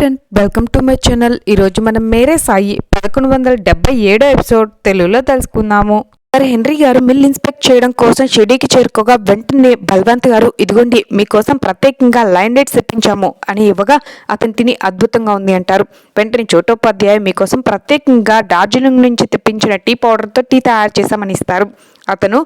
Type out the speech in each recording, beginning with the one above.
Friend welcome to my channel ఈరోజు మనం మేరే సాయి పదకొండు వందల డెబ్బై ఏడో ఎపిసోడ్ తెలుగులో తెలుసుకుందాము. సార్ హెన్రీ గారు మిల్ ఇన్స్పెక్ట్ చేయడం కోసం షిడీకి చేరుకోగా వెంటనే బల్వంత్ గారు ఇదిగోండి మీకోసం ప్రత్యేకంగా లైన్ డేట్స్ తెప్పించాము అని ఇవ్వగా అతని తిని అద్భుతంగా ఉంది అంటారు. వెంటనే చోటోపాధ్యాయ మీకోసం ప్రత్యేకంగా డార్జిలింగ్ నుంచి తెప్పించిన టీ పౌడర్తో టీ తయారు చేశామని ఇస్తారు. అతను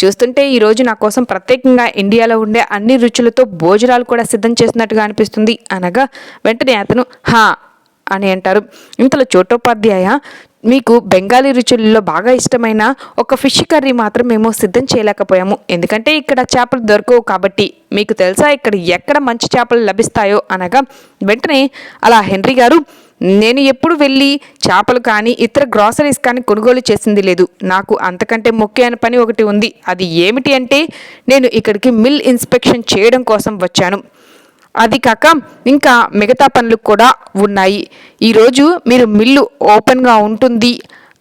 చూస్తుంటే ఈరోజు నా కోసం ప్రత్యేకంగా ఇండియాలో ఉండే అన్ని రుచులతో భోజనాలు కూడా సిద్ధం చేసినట్టుగా అనిపిస్తుంది అనగా వెంటనే అతను హా అని అంటారు. ఇంతలో చోటోపాధ్యాయ మీకు బెంగాలీ రుచుల్లో బాగా ఇష్టమైన ఒక ఫిష్ కర్రీ మాత్రం మేము సిద్ధం చేయలేకపోయాము. ఎందుకంటే ఇక్కడ చేపలు దొరకవు కాబట్టి మీకు తెలుసా ఇక్కడ ఎక్కడ మంచి చేపలు లభిస్తాయో అనగా వెంటనే అలా హెన్రీ గారు నేను ఎప్పుడు వెళ్ళి చేపలు కానీ ఇతర గ్రాసరీస్ కానీ కొనుగోలు చేసింది లేదు. నాకు అంతకంటే ముఖ్యమైన పని ఒకటి ఉంది. అది ఏమిటి అంటే నేను ఇక్కడికి మిల్ ఇన్స్పెక్షన్ చేయడం కోసం వచ్చాను. అది కాక ఇంకా మిగతా పనులు కూడా ఉన్నాయి. ఈరోజు మీరు మిల్లు ఓపెన్గా ఉంటుంది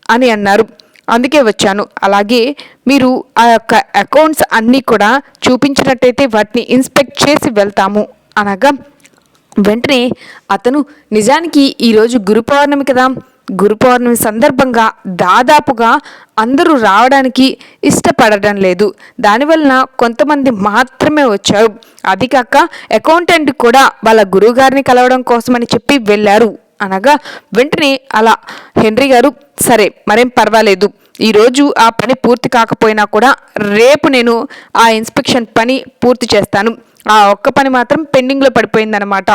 అని అన్నారు. అందుకే వచ్చాను. అలాగే మీరు ఆ యొక్క అకౌంట్స్ అన్నీ కూడా చూపించినట్టయితే వాటిని ఇన్స్పెక్ట్ చేసి వెళ్తాము. అనగా వెంటనే అతను నిజానికి ఈరోజు గురు పౌర్ణమి కదా. గురు పౌర్ణమి సందర్భంగా దాదాపుగా అందరూ రావడానికి ఇష్టపడడం లేదు. దానివలన కొంతమంది మాత్రమే వచ్చారు. అది కాక అకౌంటెంట్ కూడా వాళ్ళ గురువుగారిని కలవడం కోసమని చెప్పి వెళ్ళారు. అనగా వెంటనే అలా హెన్రీ గారు సరే మరేం పర్వాలేదు. ఈరోజు ఆ పని పూర్తి కాకపోయినా కూడా రేపు నేను ఆ ఇన్స్పెక్షన్ పని పూర్తి చేస్తాను. ఆ ఒక్క పని మాత్రం పెండింగ్లో పడిపోయిందనమాట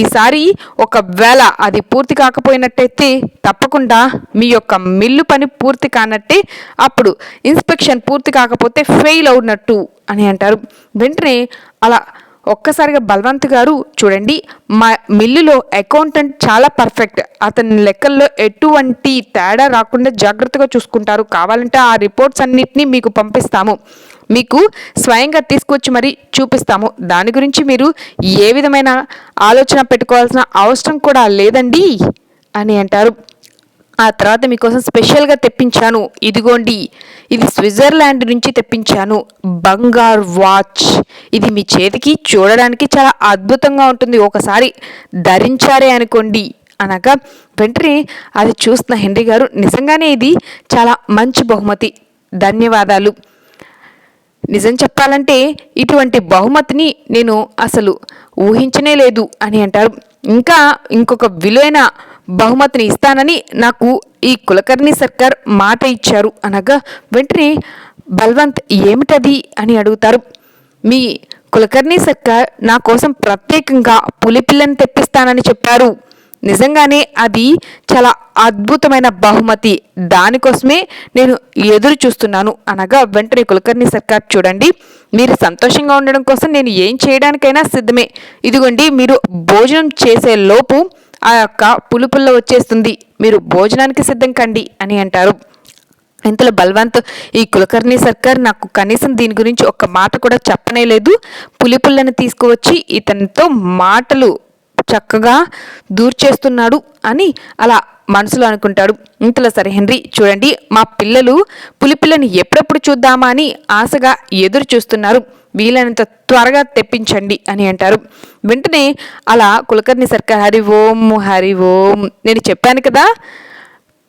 ఈసారి ఒకవేళ అది పూర్తి కాకపోయినట్టయితే తప్పకుండా మీ యొక్క మిల్లు పని పూర్తి కానట్టే అప్పుడు ఇన్స్పెక్షన్ పూర్తి కాకపోతే ఫెయిల్ అవునట్టు అని అంటారు. వెంటనే అలా ఒక్కసారిగా బల్వంత్ గారు చూడండి మా మిల్లులో అకౌంటెంట్ చాలా పర్ఫెక్ట్ అతని లెక్కల్లో ఎటువంటి తేడా రాకుండా జాగ్రత్తగా చూసుకుంటారు. కావాలంటే ఆ రిపోర్ట్స్ అన్నిటినీ మీకు పంపిస్తాము. మీకు స్వయంగా తీసుకొచ్చి మరి చూపిస్తాము. దాని గురించి మీరు ఏ విధమైన ఆలోచన పెట్టుకోవాల్సిన అవసరం కూడా లేదండి అని అంటారు. ఆ తర్వాత మీకోసం స్పెషల్గా తెప్పించాను. ఇదిగోండి ఇది స్విట్జర్లాండ్ నుంచి తెప్పించాను. బంగారు వాచ్. ఇది మీ చేతికి చూడడానికి చాలా అద్భుతంగా ఉంటుంది. ఒకసారి ధరించారే అనుకోండి అనగా వెంటనే అది చూస్తున్న హెన్రీ గారు నిజంగానే ఇది చాలా మంచి బహుమతి. ధన్యవాదాలు. నిజం చెప్పాలంటే ఇటువంటి బహుమతిని నేను అసలు ఊహించనే లేదు అని అంటారు. ఇంకా ఇంకొక విలువైన బహుమతిని ఇస్తానని నాకు ఈ కులకర్ణి సర్కార్ మాట ఇచ్చారు అనగా వెంటనే బల్వంత్ ఏమిటది? అని అడుగుతారు. మీ కులకర్ణి సర్కార్ నా కోసం ప్రత్యేకంగా పులిపిల్లని తెప్పిస్తానని చెప్పారు. నిజంగానే అది చాలా అద్భుతమైన బహుమతి. దానికోసమే నేను ఎదురు చూస్తున్నాను అనగా వెంటనే కులకర్ణి సర్కార్ చూడండి. మీరు సంతోషంగా ఉండడం కోసం నేను ఏం చేయడానికైనా సిద్ధమే. ఇదిగోండి మీరు భోజనం చేసే లోపు ఆ యొక్క పులుపుల్లో వచ్చేస్తుంది. మీరు భోజనానికి సిద్ధం కండి అని అంటారు. ఇంతలో బల్వంత్ ఈ కులకర్ణి సర్కార్ నాకు కనీసం దీని గురించి ఒక్క మాట కూడా చెప్పనే లేదు. పులిపుల్లని తీసుకువచ్చి ఇతనితో మాటలు చక్కగా దూర్చేస్తున్నాడు అని అలా మనసులో అనుకుంటాడు. ఇంతలో సరే హెన్రీ చూడండి మా పిల్లలు పులిపిల్లని ఎప్పుడెప్పుడు చూద్దామా అని ఆశగా ఎదురు చూస్తున్నారు. వీలైనంత త్వరగా తెప్పించండి అని అంటారు. వెంటనే అలా కులకర్ణి సర్కార్ హరి ఓం హరి ఓం నేను చెప్పాను కదా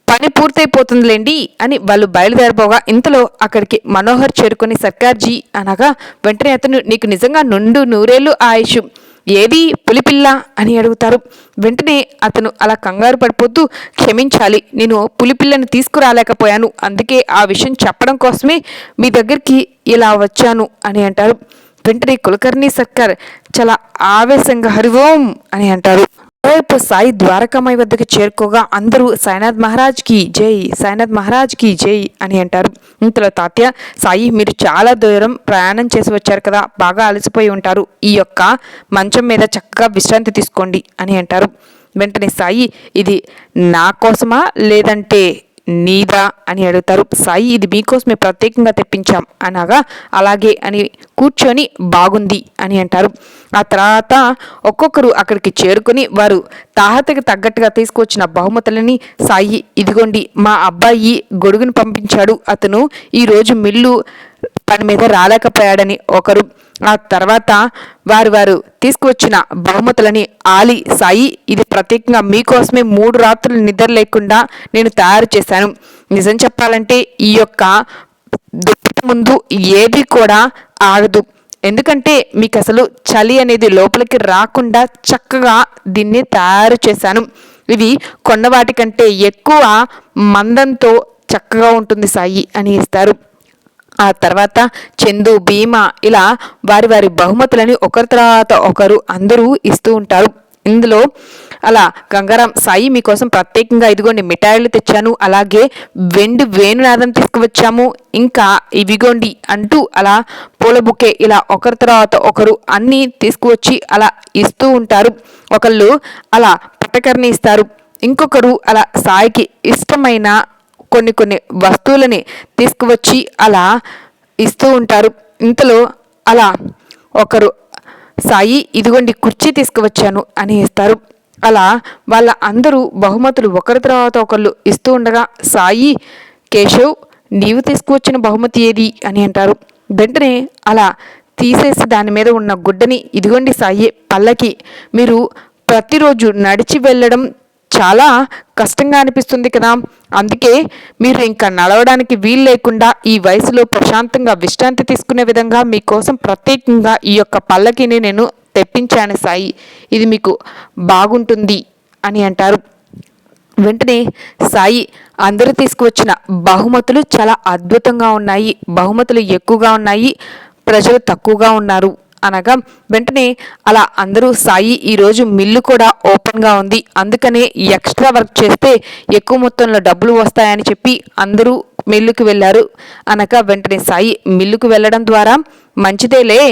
పని పూర్తయిపోతుందిలేండి అని వాళ్ళు బయలుదేరిపోగా ఇంతలో అక్కడికి మనోహర్ చేరుకుని సర్కార్జీ అనగా వెంటనే అతను నీకు నిజంగా నుండు నూరేళ్ళు ఆయుష్. ఏది పులిపిల్ల అని అడుగుతారు. వెంటనే అతను అలా కంగారు పడిపోతూ క్షమించాలి నేను పులిపిల్లను తీసుకురాలేకపోయాను. అందుకే ఆ విషయం చెప్పడం కోసమే మీ దగ్గరికి ఇలా వచ్చాను అని అంటారు. వెంటనే కులకర్ణి సర్కార్ చాలా ఆవేశంగా హరివోం అని అంటారు. రేపు సాయి ద్వారకామాయి వద్దకు చేరుకోగా అందరూ సాయినాథ్ మహారాజ్కి జై సాయినాథ్ మహారాజ్కి జై అని అంటారు. ఇంతలో తాత్య సాయి మీరు చాలా దూరం ప్రయాణం చేసి వచ్చారు కదా బాగా అలసిపోయి ఉంటారు. ఈ యొక్క మంచం మీద చక్కగా విశ్రాంతి తీసుకోండి అని అంటారు. వెంటనే సాయి ఇది నా కోసమా? లేదంటే నీదా అని అడుగుతారు. సాయి ఇది మీకోసమే ప్రత్యేకంగా తెప్పించాం అనగా అలాగే అని కూర్చొని బాగుంది అని అంటారు. ఆ తర్వాత ఒక్కొక్కరు అక్కడికి చేరుకొని వారు తాహతకి తగ్గట్టుగా తీసుకొచ్చిన బహుమతులని సాయి ఇదిగోండి మా అబ్బాయి గొడుగును పంపించాడు. అతను ఈరోజు మిల్లు పని మీద రాలేకపోయాడని ఒకరు ఆ తర్వాత వారు వారు తీసుకువచ్చిన బహుమతులని ఆలి సాయి ఇది ప్రత్యేకంగా మీకోసమే మూడు రాత్రులు నిద్ర లేకుండా నేను తయారు చేశాను. నిజం చెప్పాలంటే ఈ యొక్క దుప్పటి ముందు ఏది కూడా ఆగదు. ఎందుకంటే మీకు అసలు చలి అనేది లోపలికి రాకుండా చక్కగా దీన్ని తయారు చేశాను. ఇవి కొన్నవాటి కంటే ఎక్కువ మందంతో చక్కగా ఉంటుంది సాయి అని ఇస్తారు. ఆ తర్వాత చందు భీమ ఇలా వారి వారి బహుమతులని ఒకరి తర్వాత ఒకరు అందరూ ఇస్తూ ఉంటారు. ఇందులో అలా గంగారాం సాయి మీకోసం ప్రత్యేకంగా ఇదిగోండి మిఠాయిలు తెచ్చాను అలాగే వెండి వేణునాదం తీసుకువచ్చాము ఇంకా ఇవిగోండి అంటూ అలా పూల బుకే ఇలా ఒకరి తర్వాత ఒకరు అన్నీ తీసుకువచ్చి అలా ఇస్తూ ఉంటారు. ఒకళ్ళు అలా పట్టకర్ని ఇస్తారు. ఇంకొకరు అలా సాయికి ఇష్టమైన కొన్ని కొన్ని వస్తువులని తీసుకువచ్చి అలా ఇస్తూ ఉంటారు. ఇంతలో అలా ఒకరు సాయి ఇదిగోండి కుర్చీ తీసుకువచ్చాను అని ఇస్తారు. అలా వాళ్ళ అందరూ బహుమతులు ఒకరి తర్వాత ఒకళ్ళు ఇస్తూ ఉండగా సాయి కేశవ్ నీవు తీసుకువచ్చిన బహుమతి ఏది అని అంటారు. వెంటనే అలా తీసేసి దాని మీద ఉన్న గుడ్డని ఇదిగోండి సాయి పల్లకి మీరు ప్రతిరోజు నడిచి వెళ్ళడం చాలా కష్టంగా అనిపిస్తుంది కదా. అందుకే మీరు ఇంకా నడవడానికి వీలు లేకుండా ఈ వయసులో ప్రశాంతంగా విశ్రాంతి తీసుకునే విధంగా మీకోసం ప్రత్యేకంగా ఈ యొక్క పల్లకిని నేను తెప్పించాను సాయి. ఇది మీకు బాగుంటుంది అని అంటారు. వెంటనే సాయి అందరూ తీసుకువచ్చిన బహుమతులు చాలా అద్భుతంగా ఉన్నాయి. బహుమతులు ఎక్కువగా ఉన్నాయి. ప్రజలు తక్కువగా ఉన్నారు. అనగా వెంటనే అలా అందరూ సాయి ఈరోజు మిల్లు కూడా ఓపెన్గా ఉంది. అందుకనే ఎక్స్ట్రా వర్క్ చేస్తే ఎక్కువ మొత్తంలో డబ్బులు వస్తాయని చెప్పి అందరూ మిల్లుకు వెళ్ళారు. అనగా వెంటనే సాయి మిల్లుకు వెళ్ళడం ద్వారా మంచిదేలే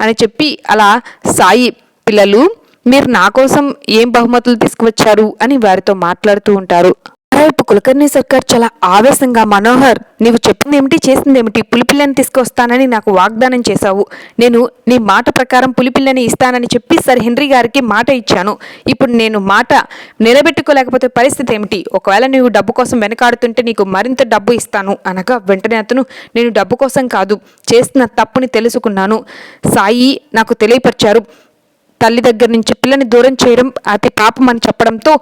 అని చెప్పి అలా సాయి పిల్లలు మీరు నా కోసం ఏం బహుమతులు తీసుకువచ్చారు అని వారితో మాట్లాడుతూ ఉంటారు. మరోవైపు కులకర్ణి సర్కార్ చాలా ఆవేశంగా మనోహర్ నీవు చెప్పింది ఏమిటి చేసింది ఏమిటి పులిపిల్లని తీసుకొస్తానని నాకు వాగ్దానం చేశావు. నేను నీ మాట ప్రకారం పులిపిల్లని ఇస్తానని చెప్పి సర్ హెన్రీ గారికి మాట ఇచ్చాను. ఇప్పుడు నేను మాట నిలబెట్టుకోలేకపోతే పరిస్థితి ఏమిటి? ఒకవేళ నీవు డబ్బు కోసం వెనకాడుతుంటే నీకు మరింత డబ్బు ఇస్తాను. అనగా వెంటనే అతను నేను డబ్బు కోసం కాదు చేసిన తప్పుని తెలుసుకున్నాను. సాయి నాకు తెలియపరిచారు. తల్లి దగ్గర నుంచి పిల్లని దూరం చేయడం అతి పాపం అని చెప్పడంతో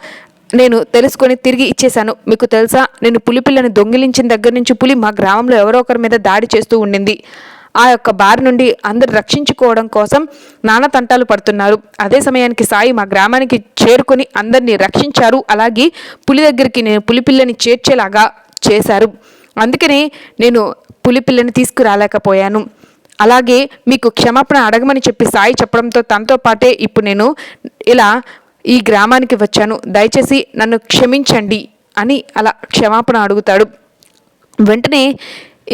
నేను తెలుసుకొని తిరిగి ఇచ్చేశాను. మీకు తెలుసా? నేను పులిపిల్లని దొంగిలించిన దగ్గర నుంచి పులి మా గ్రామంలో ఎవరో ఒకరి మీద దాడి చేస్తూ ఉండింది. ఆ యొక్క బారి నుండి అందరు రక్షించుకోవడం కోసం నానా తంటాలు పడుతున్నారు. అదే సమయానికి సాయి మా గ్రామానికి చేరుకొని అందరినీ రక్షించారు. అలాగే పులి దగ్గరికి నేను పులి పిల్లని చేర్చేలాగా చేశారు. అందుకనే నేను పులి పిల్లని తీసుకురాలేకపోయాను. అలాగే మీకు క్షమాపణ అడగమని చెప్పి సాయి చెప్పడంతో తనతో పాటే ఇప్పుడు నేను ఇలా ఈ గ్రామానికి వచ్చాను. దయచేసి నన్ను క్షమించండి అని అలా క్షమాపణ అడుగుతాడు. వెంటనే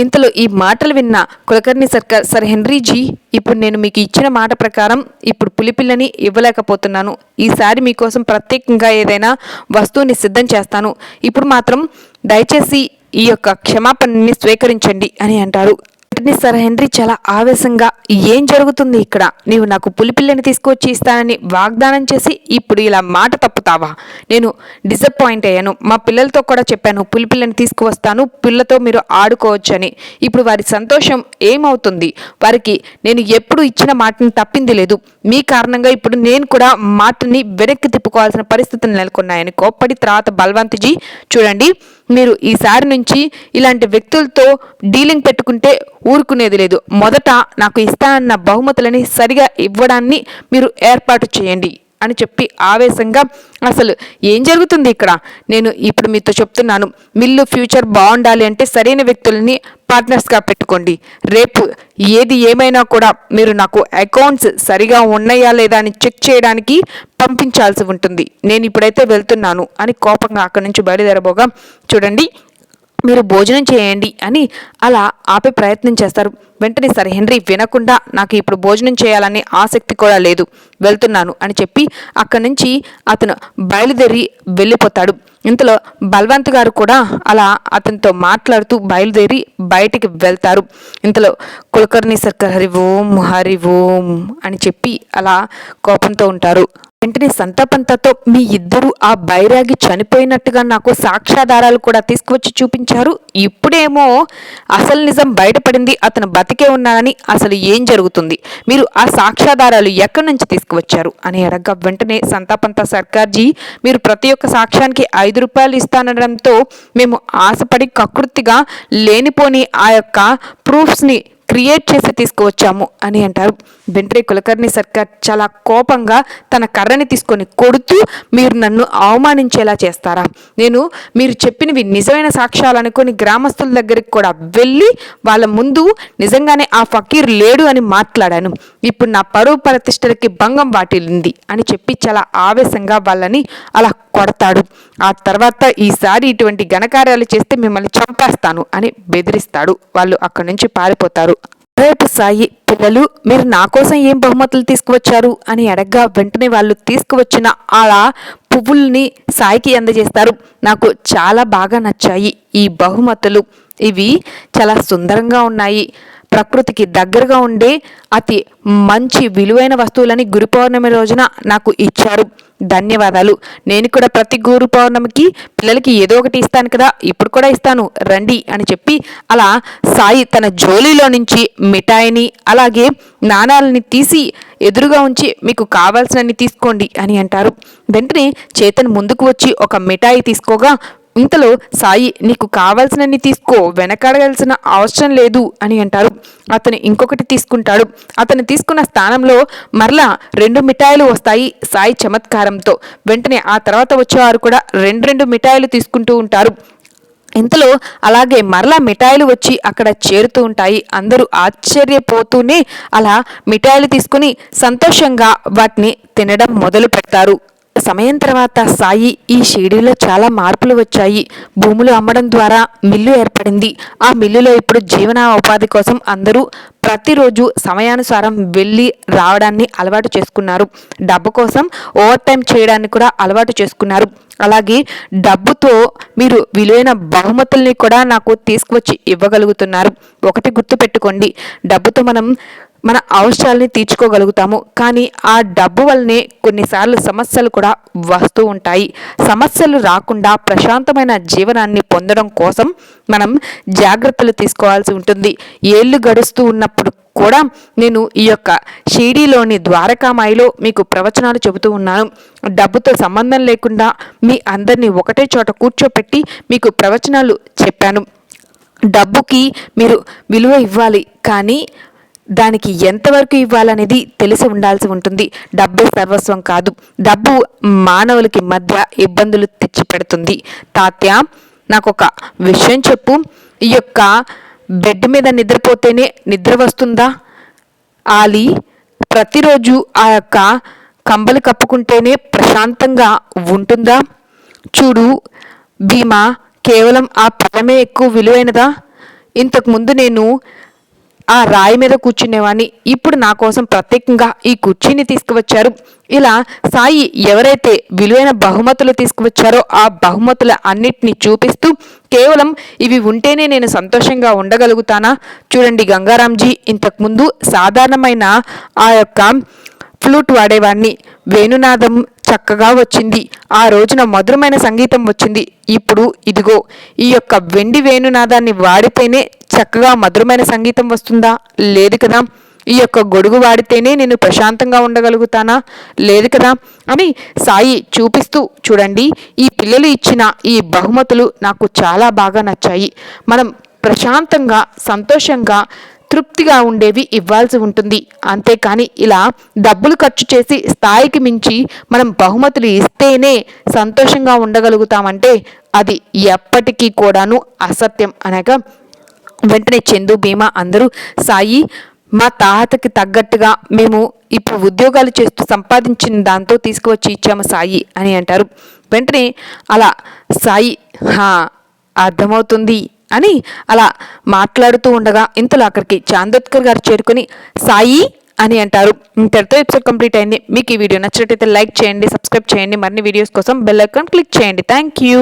ఇంతలో ఈ మాటలు విన్న కులకర్ణి సర్కార్ సర్ హెన్రీజీ ఇప్పుడు నేను మీకు ఇచ్చిన మాట ప్రకారం ఇప్పుడు పులిపిల్లని ఇవ్వలేకపోతున్నాను. ఈసారి మీకోసం ప్రత్యేకంగా ఏదైనా వస్తువుని సిద్ధం చేస్తాను. ఇప్పుడు మాత్రం దయచేసి ఈ యొక్క క్షమాపణని స్వీకరించండి అని అంటారు వెంటనే సర్ హెన్రీ చాలా ఆవేశంగా ఏం జరుగుతుంది ఇక్కడ? నీవు నాకు పులిపిల్లని తీసుకొచ్చి ఇస్తానని వాగ్దానం చేసి ఇప్పుడు ఇలా మాట తప్పుతావా? నేను డిసప్పాయింట్ అయ్యాను. మా పిల్లలతో కూడా చెప్పాను పులిపిల్లని తీసుకువస్తాను పిల్లతో మీరు ఆడుకోవచ్చని. ఇప్పుడు వారి సంతోషం ఏమవుతుంది? వారికి నేను ఎప్పుడు ఇచ్చిన మాటని తప్పింది లేదు. మీ కారణంగా ఇప్పుడు నేను కూడా మాటని వెనక్కి తిప్పుకోవాల్సిన పరిస్థితులు నెలకొన్నాయని కోప్పడి తర్వాత బల్వంత్జీ చూడండి మీరు ఈసారి నుంచి ఇలాంటి వ్యక్తులతో డీలింగ్ పెట్టుకుంటే ఊరుకునేది లేదు. మొదట నాకు ఇస్తానన్న బహుమతులని సరిగా ఇవ్వడాన్ని మీరు ఏర్పాటు చేయండి. అని చెప్పి ఆవేశంగా అసలు ఏం జరుగుతుంది ఇక్కడ? నేను ఇప్పుడు మీతో చెప్తున్నాను మిల్లు ఫ్యూచర్ బాగుండాలి అంటే సరైన వ్యక్తులని పార్ట్నర్స్గా పెట్టుకోండి. రేపు ఏది ఏమైనా కూడా మీరు నాకు అకౌంట్స్ సరిగా ఉన్నాయా లేదా అని చెక్ చేయడానికి పంపించాల్సి ఉంటుంది. నేను ఇప్పుడైతే వెళ్తున్నాను అని కోపంగా అక్కడి నుంచి బయలుదేరబోగా చూడండి మీరు భోజనం చేయండి అని అలా ఆపే ప్రయత్నం చేస్తారు. వెంటనే సరే హెన్రీ వినకుండా నాకు ఇప్పుడు భోజనం చేయాలనే ఆసక్తి కూడా లేదు. వెళ్తున్నాను అని చెప్పి అక్కడి నుంచి అతను బయలుదేరి వెళ్ళిపోతాడు. ఇంతలో బల్వంత్ గారు కూడా అలా అతనితో మాట్లాడుతూ బయలుదేరి బయటికి వెళ్తారు. ఇంతలో కులకర్ణి సర్కార్ హరి ఓం హరి ఓం అని చెప్పి అలా కోపంతో ఉంటారు. వెంటనే సంతాపంతతో మీ ఇద్దరు ఆ బైరాగి చనిపోయినట్టుగా నాకు సాక్ష్యాధారాలు కూడా తీసుకువచ్చి చూపించారు. ఇప్పుడేమో అసలు నిజం బయటపడింది అతను బతికే ఉన్నాడని అసలు ఏం జరుగుతుంది? మీరు ఆ సాక్ష్యాధారాలు ఎక్కడి నుంచి తీసుకువచ్చారు? అని అడగ్గా వెంటనే సంతాపంత సర్కార్జీ మీరు ప్రతి ఒక్క సాక్ష్యానికి ఐదు రూపాయలు ఇస్తానడంతో మేము ఆశపడి కకృతిగా లేనిపోని ఆ యొక్క ప్రూఫ్స్ని క్రియేట్ చేసి తీసుకువచ్చాము అని అంటారు. వెంటనే కులకర్ణి సర్కార్ చాలా కోపంగా తన కర్రని తీసుకొని కొడుతూ మీరు నన్ను అవమానించేలా చేస్తారా? నేను మీరు చెప్పినవి నిజమైన సాక్ష్యాలు అనుకుని గ్రామస్తుల దగ్గరికి కూడా వెళ్ళి వాళ్ళ ముందు నిజంగానే ఆ ఫకీర్ లేడు అని మాట్లాడాను. ఇప్పుడు నా పరువు ప్రతిష్టలకి భంగం వాటిల్లింది అని చెప్పి చాలా ఆవేశంగా వాళ్ళని అలా కొడతాడు. ఆ తర్వాత ఈసారి ఇటువంటి ఘనకార్యాలు చేస్తే మిమ్మల్ని చంపేస్తాను అని బెదిరిస్తాడు. వాళ్ళు అక్కడి నుంచి పారిపోతారు. రేపు సాయి పిల్లలు మీరు నా కోసం ఏం బహుమతులు తీసుకువచ్చారు అని అడగ్గా వెంటనే వాళ్ళు తీసుకువచ్చిన అలా పువ్వుల్ని సాయికి అందజేస్తారు. నాకు చాలా బాగా నచ్చాయి ఈ బహుమతులు. ఇవి చాలా సుందరంగా ఉన్నాయి. ప్రకృతికి దగ్గరగా ఉండే అతి మంచి విలువైన వస్తువులని గురు పౌర్ణమి రోజున నాకు ఇచ్చారు. ధన్యవాదాలు. నేను కూడా ప్రతి గురు పౌర్ణమికి పిల్లలకి ఏదో ఒకటి ఇస్తాను కదా ఇప్పుడు కూడా ఇస్తాను. రండి అని చెప్పి అలా సాయి తన జోలీలో నుంచి మిఠాయిని అలాగే నాణాలని తీసి ఎదురుగా ఉంచి మీకు కావాల్సినన్ని తీసుకోండి అని అంటారు. వెంటనే చేతన్ ముందుకు వచ్చి ఒక మిఠాయి తీసుకోగా ఇంతలో సాయి నీకు కావాల్సినన్ని తీసుకో వెనకాడగలసిన అవసరం లేదు అని అంటారు. అతను ఇంకొకటి తీసుకుంటాడు. అతను తీసుకున్న స్థానంలో మరలా రెండు మిఠాయిలు వస్తాయి సాయి చమత్కారంతో. వెంటనే ఆ తర్వాత వచ్చేవారు కూడా రెండు రెండు మిఠాయిలు తీసుకుంటూ ఉంటారు. ఇంతలో అలాగే మరలా మిఠాయిలు వచ్చి అక్కడ చేరుతూ ఉంటాయి. అందరూ ఆశ్చర్యపోతూనే అలా మిఠాయిలు తీసుకుని సంతోషంగా వాటిని తినడం మొదలు పెడతారు సమయం తర్వాత సాయి ఈ షిరిడీలో చాలా మార్పులు వచ్చాయి. భూములు అమ్మడం ద్వారా మిల్లు ఏర్పడింది. ఆ మిల్లులో ఇప్పుడు జీవన ఉపాధి కోసం అందరూ ప్రతిరోజు సమయానుసారం వెళ్ళి రావడాన్ని అలవాటు చేసుకున్నారు. డబ్బు కోసం ఓవర్ టైం చేయడాన్ని కూడా అలవాటు చేసుకున్నారు. అలాగే డబ్బుతో మీరు విలువైన బహుమతుల్ని కూడా నాకు తీసుకువచ్చి ఇవ్వగలుగుతున్నారు. ఒకటి గుర్తుపెట్టుకోండి. డబ్బుతో మనం మన అవసరాలని తీర్చుకోగలుగుతాము. కానీ ఆ డబ్బు వల్లనే కొన్నిసార్లు సమస్యలు కూడా వస్తూ ఉంటాయి. సమస్యలు రాకుండా ప్రశాంతమైన జీవనాన్ని పొందడం కోసం మనం జాగ్రత్తలు తీసుకోవాల్సి ఉంటుంది. ఏళ్ళు గడుస్తూ ఉన్నప్పుడు కూడా నేను ఈ యొక్క షీడీలోని ద్వారకామాయిలో మీకు ప్రవచనాలు చెబుతూ ఉన్నాను. డబ్బుతో సంబంధం లేకుండా మీ అందరినీ ఒకటే చోట కూర్చోపెట్టి మీకు ప్రవచనాలు చెప్పాను. డబ్బుకి మీరు విలువ ఇవ్వాలి. కానీ దానికి ఎంతవరకు ఇవ్వాలనేది తెలిసి ఉండాల్సి ఉంటుంది. డబ్బే సర్వస్వం కాదు. డబ్బు మానవులకి మధ్య ఇబ్బందులు తెచ్చిపెడుతుంది. తాత్య నాకు ఒక విషయం చెప్పు. ఈ యొక్క బెడ్ మీద నిద్రపోతేనే నిద్ర వస్తుందా? ఆలి ప్రతిరోజు ఆ యొక్క కంబలు కప్పుకుంటేనే ప్రశాంతంగా ఉంటుందా? చూడు భీమా కేవలం ఆ పదమే ఎక్కువ విలువైనదా? ఇంతకుముందు నేను ఆ రాయి మీద కూర్చునేవాడిని ఇప్పుడు నా కోసం ప్రత్యేకంగా ఈ కుర్చీని తీసుకువచ్చారు. ఇలా సాయి ఎవరైతే విలువైన బహుమతులు తీసుకువచ్చారో ఆ బహుమతుల అన్నిటిని చూపిస్తూ కేవలం ఇవి ఉంటేనే నేను సంతోషంగా ఉండగలుగుతానా? చూడండి గంగారాంజీ ఇంతకుముందు సాధారణమైన ఆ యొక్క ఫ్లూట్ వాడేవాడిని వేణునాదం చక్కగా వచ్చింది. ఆ రోజున మధురమైన సంగీతం వచ్చింది. ఇప్పుడు ఇదిగో ఈ యొక్క వెండి వేణునాదాన్ని వాడితేనే చక్కగా మధురమైన సంగీతం వస్తుందా? లేదు కదా. ఈ యొక్క గొడుగు వాడితేనే నేను ప్రశాంతంగా ఉండగలుగుతానా? లేదు కదా. అని సాయి చూపిస్తూ చూడండి. ఈ పిల్లలు ఇచ్చిన ఈ బహుమతులు నాకు చాలా బాగా నచ్చాయి. మనం ప్రశాంతంగా సంతోషంగా తృప్తిగా ఉండేవి ఇవ్వాల్సి ఉంటుంది. అంతేకాని ఇలా డబ్బులు ఖర్చు చేసి స్థాయికి మించి మనం బహుమతులు ఇస్తేనే సంతోషంగా ఉండగలుగుతామంటే అది ఎప్పటికీ కూడాను అసత్యం అనగా వెంటనే చందు భీమా అందరూ సాయి మా తాతకి తగ్గట్టుగా మేము ఇప్పుడు ఉద్యోగాలు చేస్తూ సంపాదించిన దాంతో తీసుకువచ్చి ఇచ్చాము సాయి అని అంటారు. వెంటనే అలా సాయి హా అర్థమవుతుంది అని అలా మాట్లాడుతూ ఉండగా ఇంతలో అక్కడికి చాందోత్కర్ గారు చేరుకుని సాయి అని అంటారు. ఇంతటితో ఎపిసోడ్ కంప్లీట్ అయింది. మీకు ఈ వీడియో నచ్చినట్టయితే లైక్ చేయండి సబ్స్క్రైబ్ చేయండి. మరిన్ని వీడియోస్ కోసం బెల్ ఐకాన్ క్లిక్ చేయండి. Thank you